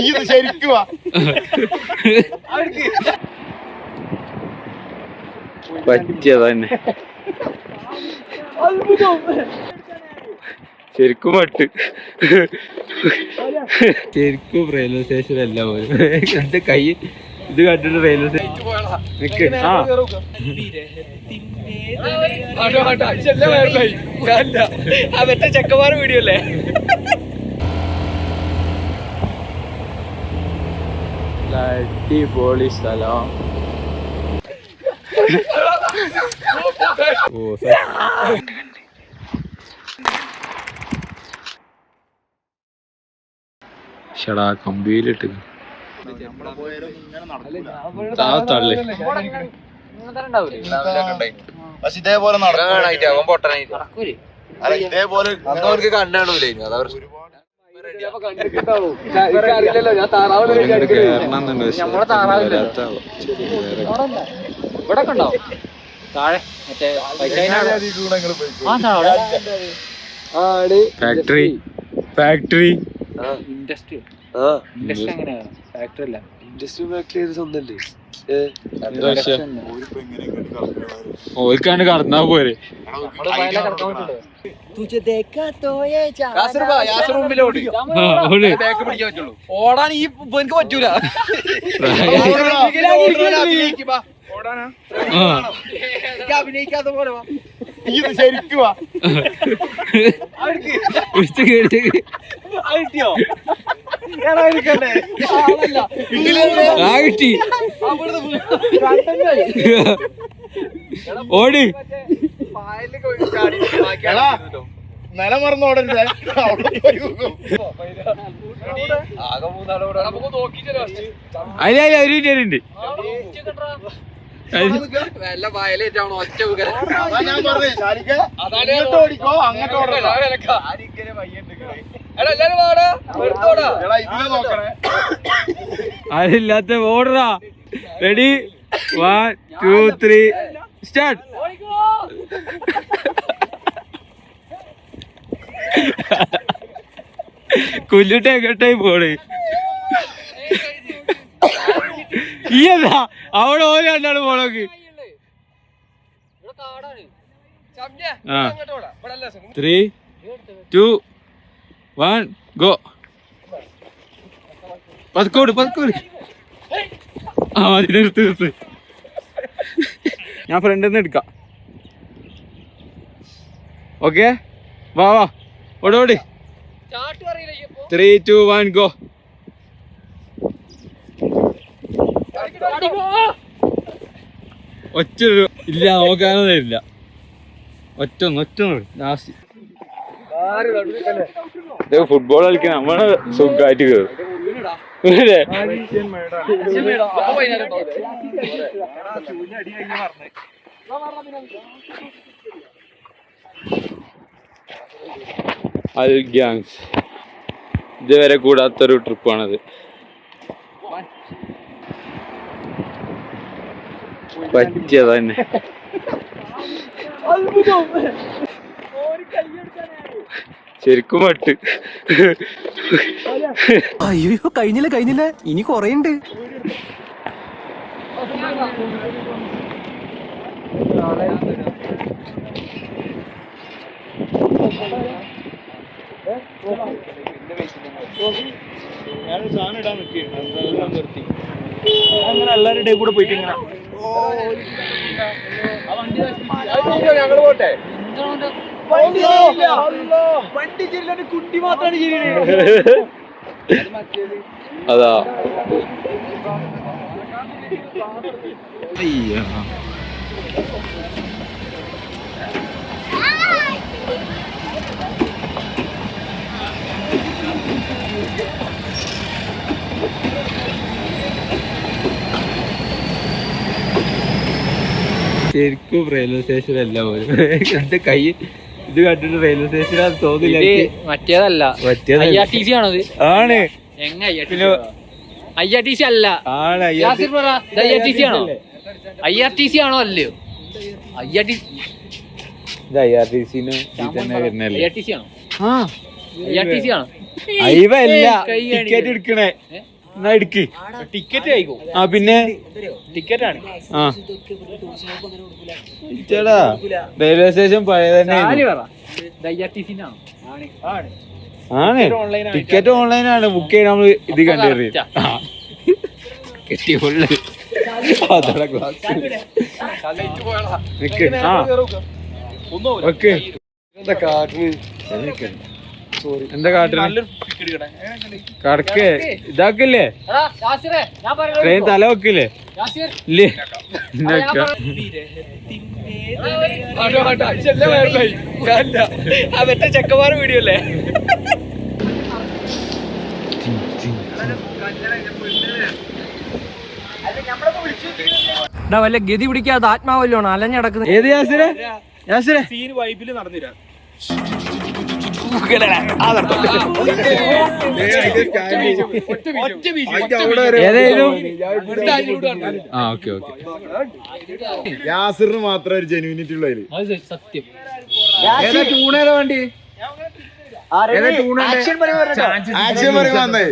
ഇത് ശരിക്കും പറ്റിയതന്നെ. പറ്റിയത് തന്നെ ശരിക്കും പട്ട്. ശരിക്കും റെയിൽവേ സ്റ്റേഷൻ അല്ല പോലും എന്റെ കൈ ഇത് കണ്ടിട്ട് റെയിൽവേ സ്റ്റേഷൻ ആ. അവരുടെ ചെക്കന്മാർ വീഡിയോ അല്ലേ? അടിപൊളി സ്ഥലം. ഓ ഷടാ കമ്പിയിലിട്ട്. തള്ളി. പക്ഷെ ഇതേപോലെ നടക്കാനായിട്ട് നടക്കും അല്ല ഇതേപോലെ അവർക്ക് കണ്ണാണൂലേ അതവർ കണ്ടോ താഴെ മറ്റേ factory factory industry. Industry. Factory അല്ല. ഇൻഡസ്ട്രി ഫാക്ടറി സ്വന്തല്ലേ ഓൽക്കാണ്ട് കടന്നാ പോരെ. ഓടാൻ ഈ എനിക്ക് പറ്റൂല. അഭിനയിക്കാത്ത പോലെ വാ. ഇത് ശരിക്കും. ആ കിട്ടി. ഓടി. നില. മറന്ന് ഓടരുത്. അതിലെ ഒരു ഉണ്ട് വല്ല വയലേറ്റാണോ ഒറ്റ അതില്ലാത്ത ഓടറാ. Ready one two three start കുല്ലിട്ട് കേട്ടായി പോണ്? ഈ എന്താ? അവിടെ ഓരോ രണ്ടാണ് പോണോക്ക് ആ. ത്രീ ടു വൺ ഗോ പതുക്കോട് പതുക്കോട് ആ മതി നിർത്ത് നിർത്ത്. ഞാൻ ഫ്രണ്ടിൽ നിന്ന് എടുക്കാം. ഓക്കെ വാ വാ. ഓടോടി ഓടി. ത്രീ ടു വൺ ഗോ ഒറ്റ ഇല്ല നോക്കാനേ ഇല്ല. ഒറ്റ ഒറ്റൊന്നും ഫുട്ബോൾ കളിക്കാൻ നമ്മൾ സുഖമായിട്ട് കയറും? അൽ ഗ്യാങ്സ്. ഇതുവരെ കൂടാത്തൊരു ട്രിപ്പാണത് പറ്റിയത് തന്നെ ശരിക്കും പട്ട്. അയ്യോ കഴിഞ്ഞില്ല കഴിഞ്ഞില്ല. ഇനി കൊറേ ഉണ്ട് അങ്ങനെ എല്ലാവരുടെ കൂടെ പോയിട്ട് ഇങ്ങനെ ഞങ്ങൾ പോട്ടെ വണ്ടി ചെല്ലാൻ കുട്ടി മാത്രമാണ് ശരി അതാ. അയ്യോ. ശരിക്കും റെയിൽവേ സ്റ്റേഷൻ അല്ല പോലും എന്റെ കൈ ഇത് കണ്ടിട്ട് റെയിൽവേ സ്റ്റേഷൻ അത് തോന്നില്ല ഇത് എനിക്ക്. മറ്റേതല്ല പറ്റിയതല്ല. ഐ ആർ ടി സി ആണത് ആണ് ഐ ആർ ടി സി അല്ല ആണ് അയ്യോ. യാസിർ പറ ഐ ആർ ടി സി ആണോ ഐ ആർ ടി സി ആണോ അല്ലയോ ഐ ആർ ടി ഇത് ഐ ആർ ടി സിന് തന്നെ ഐ വരുന്നല്ലേ ആർ ടി സി ആണോ ആ ഐ ആർ ടി സി ആണോ അയവല്ല കൈ ടിക്കറ്റ് എടുക്കണേ എന്നാ എടുക്ക്. ടിക്കറ്റ് ആയിക്കോ. ആ പിന്നെ ടിക്കറ്റ് ആണ് ആ. ചേടാ റെയിൽവേ സ്റ്റേഷൻ പഴയ തന്നെ ആണ്. ടിക്കറ്റ് ഓൺലൈൻ ആണ് ബുക്ക് ചെയ്യാൻ നമ്മൾ ഇത് കണ്ടു കെട്ടിയ ഫുള്ള് അതാ ക്ലാസ് നിക്ക്. ആ. ഓക്കെ എന്താ കാട്ടിന് എന്താ കടക്ക്. ഇതാക്കില്ലേ? ട്രെയിൻ? തല വെക്കില്ലേ? അവരുടെ ഇല്ലേ? മറ്റേ ചെക്കന്മാർ വീഡിയോ അല്ലേ? വല്ല ഗതി പിടിക്കാതെ ആത്മാവല്ലോ അലഞ്ഞടക്കുന്നത് ഏത് യാസിരെ യാസിരെ സീൻ വൈബിൽ നടന്നില്ല. ഏതായാലും ആ ഓക്കെ ഓക്കെ. യാസിറിന് മാത്രം ഒരു ജെനുവിനിറ്റി ഉള്ളതിൽ സത്യം. ഏതാ ടൂണേതാ വണ്ടി ആക്ഷൻ പറയുമ്പോ വന്നേ.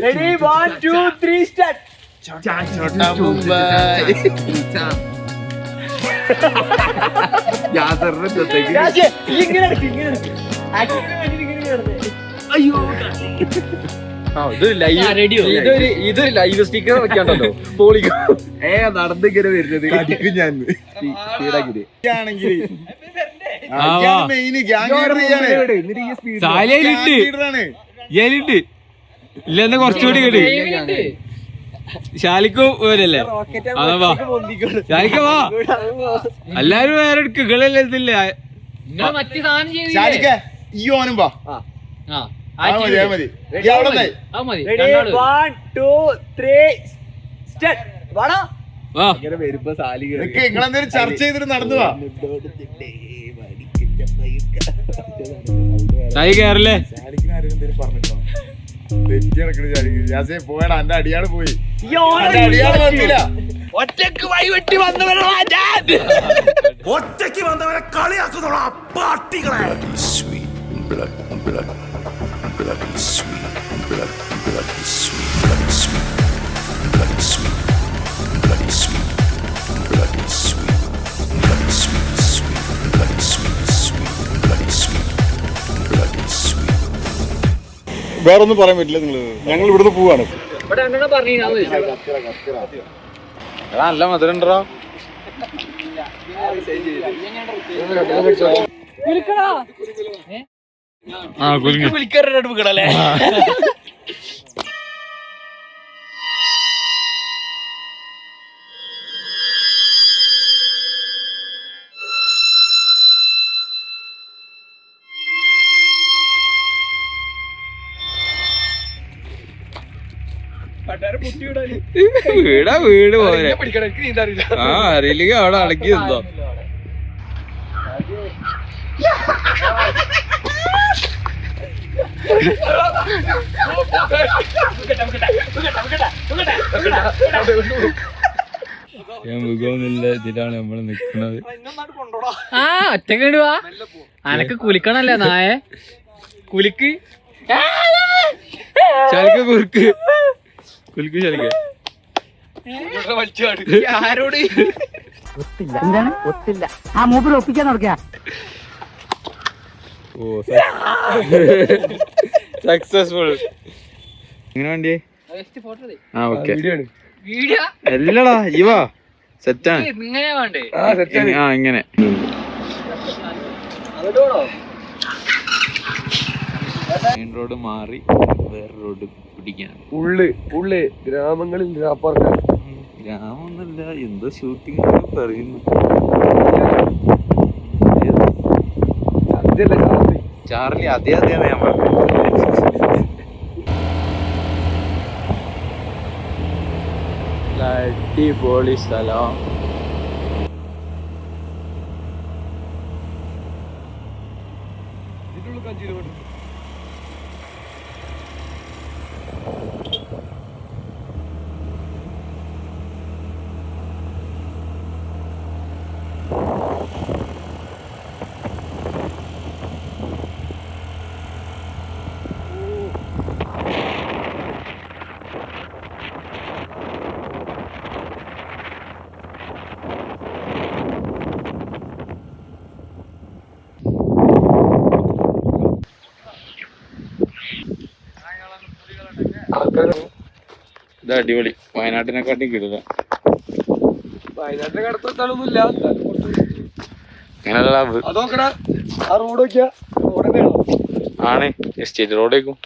യാസറിന്റെ ആ, ഇത് ലൈവ് ആവും. ഇതൊരു ഇതൊരു ലൈവ് സ്റ്റിക്കർ വെക്കാണ്ടല്ലോ. പോളിക്കോ. ഏ നടന്നിങ്ങനെ വരുന്നത്. ഞാൻ. ഇല്ലെന്ന് കുറച്ചുകൂടി കേട്ട്. ശാലിക്കോ വരല്ലേ? അതാ വാ. ശാലിക്ക വാ. എല്ലാരും വേറെ എടുക്കുക ഇതില്ലേ? മറ്റു സാധനം? ശാലിക്ക. ഈ ഓനും വാ. ആ, ആ മതി ആ മതി. ഈ അവിടെ നിന്നേ. അത് മതി രണ്ടാൾ. വാ. നിക്ക് നിങ്ങളെന്തേലും ചർച്ച ചെയ്തിട്ട് നടന്നു വാ. സായി കേറല്ലേ ശാലിക്കിന് ആരെങ്കിലും എന്തേലും പറഞ്ഞിട്ടോ തെറ്റി നടക്കണ ശാലിക്ക് യാസേ പോയടാ എന്റെ അടിയാൾ പോയി. എന്റെ അടിയാൾ വന്നില്ല. ഒറ്റയ്ക്ക് വന്നവരെ വന്നവരാ ഞാൻ വേറൊന്നും പറയാൻ പറ്റില്ല നിങ്ങൾ ഞങ്ങൾ ഇവിടുന്ന് പോവാണ്. നല്ല മധുരം ഉണ്ടോ വിളിക്കടാ. ഏ? ആ കുലുങ്ങി വിളിക്കാരുടെ അടുപ്പിക്കണല്ലേ വീടാ വീട് പോലെ പിടിക്കണം എനിക്ക് വീട് പോലെ ആ അറിയില്ലെങ്കിൽ അവിടെ അടക്കി നിന്നോ. ഞാൻ മുഖമൊന്നുമില്ല ഇതിലാണ് നമ്മൾ നിക്കുന്നത്. ആ ഒറ്റയ്ക്ക് ഇങ്ങട് വാ അനക്ക് കുലിക്കണല്ലേ നായ? കുലിക്ക്. ചലക്ക് കുറുക്ക്. കുലുക്ക് ശലിക്ക ആരോട് എന്താണ്? ഒത്തില്ല. ആ മൂപ്പിൽ ഒപ്പിക്കാൻ നടക്കുക ഓ സക്സസ്ഫുൾ എങ്ങനെ വേണ്ടി? ആ ഓക്കെ വീഡിയോ അല്ലടാ ഇവാ. സെറ്റാണ് ഇങ്ങനെ വേണ്ടേ? ആ ഇങ്ങനെ. മെയിൻ റോഡ് മാറി വേറെ റോഡ് പിടിക്കാൻ ഉള്ള് ഉള്ള്. ഗ്രാമങ്ങളിൽ ഗ്രാമമൊന്നുമില്ല ഗ്രാമൊന്നല്ല എന്തോ ഷൂട്ടിംഗ് പറയുന്നു. അതല്ല ചാർലി അതേ അതേ ഞാൻ പറഞ്ഞു. അടിപൊളി സ്ഥലം. ഇതിനുള്ള അഞ്ച് കിലോമീറ്റർ ഇത് അടിപൊളി. വയനാട്ടിനെക്കാട്ടി കാട്ടി അതോക്കടാ ആ റോഡ് നോക്കിയാ. റോഡ് ആണ്. എസ്റ്റേറ്റ് റോഡേക്കും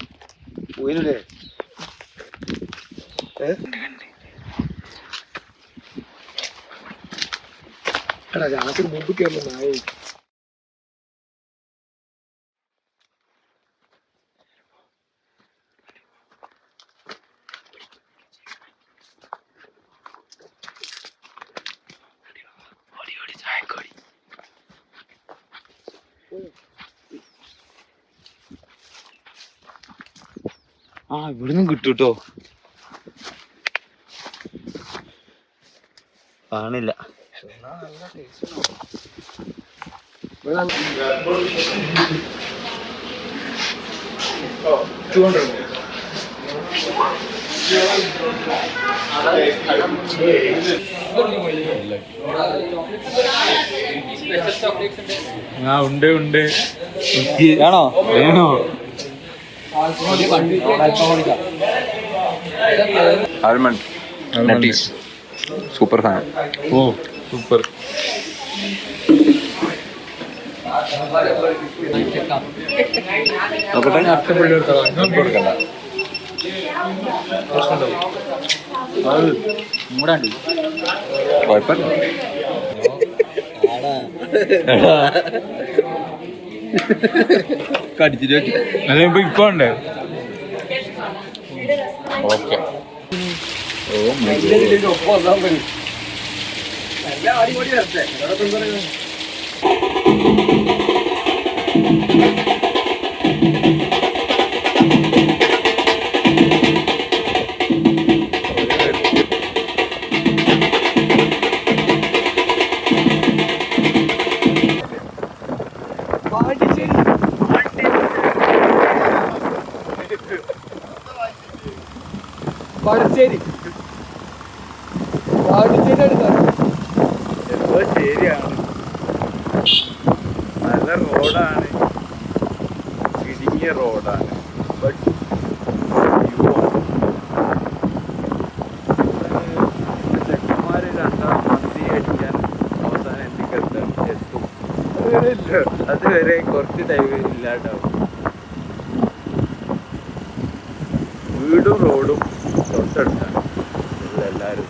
പോയില്ലേ എടാ ഞങ്ങൾക്ക് മുമ്പ് കയറുന്ന നായ ആ ഇവിടുന്ന് കിട്ടൂട്ടോ. കാണില്ല ആ ഉണ്ട് ഉണ്ട്. ആണോ വേണോ? ആൽമണ്ട്. നട്ടീസ് സൂപ്പർ സാധനം. ഓ സൂപ്പർ. കുഴപ്പമില്ല. അല്ല ഇപ്പൊ ഇപ്പൊ ഉണ്ട് ഓക്കെ ഒപ്പം വന്നാൽ പാണ്ടിച്ചേരി പാണ്ടിച്ചേരി അടുത്താണ് എന്തോ ശരിയാണ്. നല്ല റോഡാണ്. ഇടുങ്ങിയ റോഡാണ്. ബട്ട് ചെക്കന്മാര് രണ്ടാം മന്തി അടിക്കാൻ അവസാനം എന്തൊക്കെ എത്തും. അതുവരെ കുറച്ച് ടൈം ഇല്ലാണ്ടാവും. വീടും റോഡും തൊട്ടടുത്താണ് എല്ലാവരും